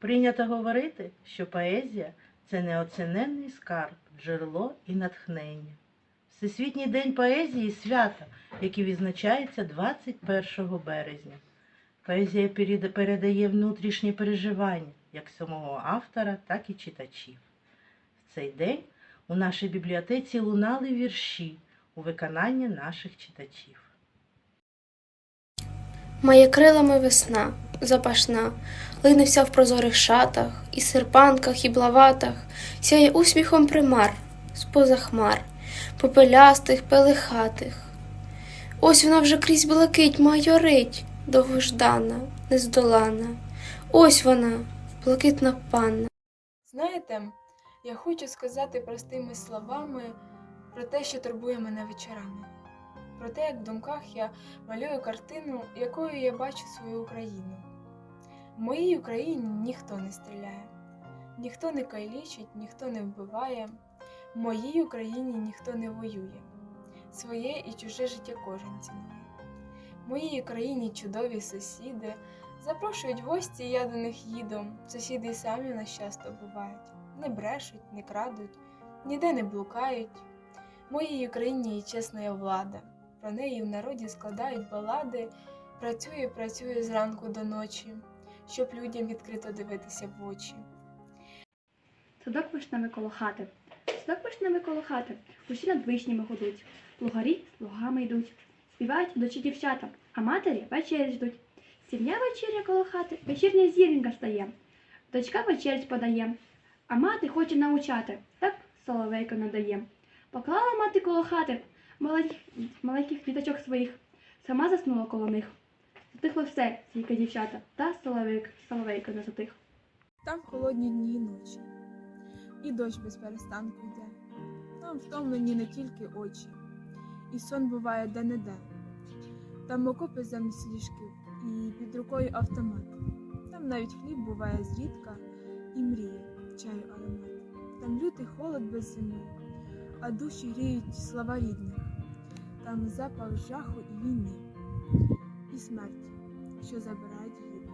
Прийнято говорити, що поезія це неоціненний скарб, джерело і натхнення. Всесвітній день поезії свято, який відзначається 21 березня. Поезія передає внутрішні переживання як самого автора, так і читачів. В цей день у нашій бібліотеці лунали вірші у виконанні наших читачів. Має крилами весна, запашна, лине в прозорих шатах, і серпанках, і блаватах, сяє усміхом примар, споза хмар, попелястих, пелихатих. Ось вона вже крізь блакить майорить, довгождана, нездолана. Ось вона, блакитна панна. Знаєте, я хочу сказати простими словами про те, що турбує мене вечорами. Про те, як в думках я малюю картину, якою я бачу свою Україну. В моїй Україні ніхто не стріляє, ніхто не кайлічить, ніхто не вбиває. В моїй Україні ніхто не воює. Своє і чуже життя кожен цінує. В моїй Україні чудові сусіди. Запрошують гості, я до них їду. Сусіди й самі нас часто бувають. Не брешуть, не крадуть, ніде не блукають. В моїй Україні є чесна влада. Про неї в народі складають балади. Працює, працює зранку до ночі, щоб людям відкрито дивитися в очі. Садок вишневий коло хати. Садок вишневий коло хати. Усі над вишнями гудуть. Плугарі з плугами йдуть. Співають дочі дівчата, а матері вечері ждуть. Сівня вечеря коло хати, вечірня зіренька стає. Дочка вечерять подає, а мати хоче научати, так соловейко надає. Поклала мати коло хати маленьких, маленьких діточок своїх, сама заснула коло них. Затихло все, тільки дівчата, та соловейк, соловейко не затих. Там холодні дні і ночі, і дощ без перестанку йде. Там втомлені не тільки очі, і сон буває де-не-де. Там окопи замість ліжків, і під рукою автомат. Там навіть хліб буває зрідка, і мріє чаю аромат. Там лютий холод без зими, а душі гріють слова рідних. Там запах жаху і війни, і смерть, що забирають гідних.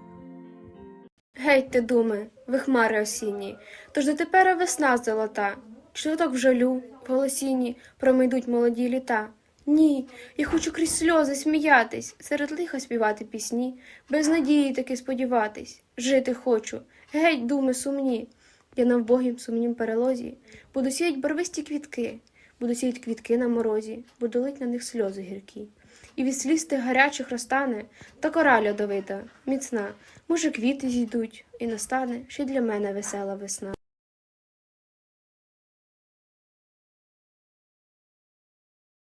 Гетьте, думи, ви хмари осінні, тож дотепер весна золота. Чи так в жалю, в голосінні промайдуть молоді літа? Ні, я хочу крізь сльози сміятись, серед лиха співати пісні, без надії таки сподіватись, жити хочу, геть, думи сумні. Я на вбогім сумнім перелозі буду сіять барвисті квітки, буду квітки на морозі, буду лить на них сльози гіркі. І від сліз тих гарячих розтане та кора льодовита, міцна, може, квіти зійдуть, і настане ще для мене весела весна.